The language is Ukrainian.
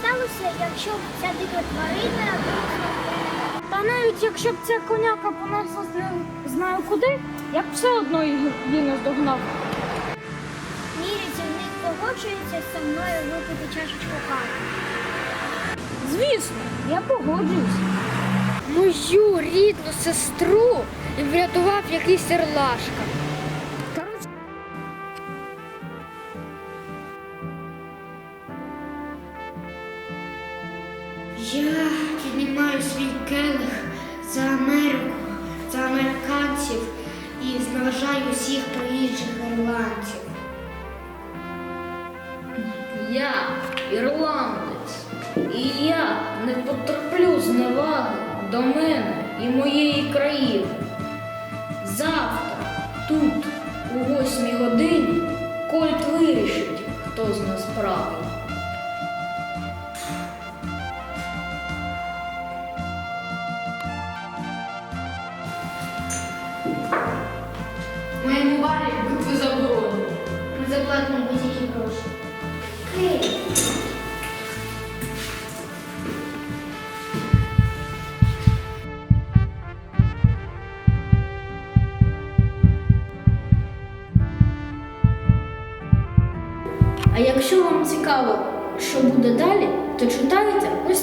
сталося, якщо б ця дика тварина Та навіть якщо б ця коняка понесла з- знаю куди, я б все одно її наздогнав. міряться, не погоджується зі мною випити чашечку кави. Звісно, я погоджуюсь. Мою рідну сестру врятував якийсь Ірлашка. Я піднімаю свій келих за Америку, за американців і зневажаю усіх приїжджих ірландців. Я ірландець, і я не потерплю зневаги до мене і моєї країни. Завтра, тут, у восьмій годині, барі битви заборонені. Ми заплатимо будь-які гроші. Київ. А якщо вам цікаво, що буде далі, то читайте ось.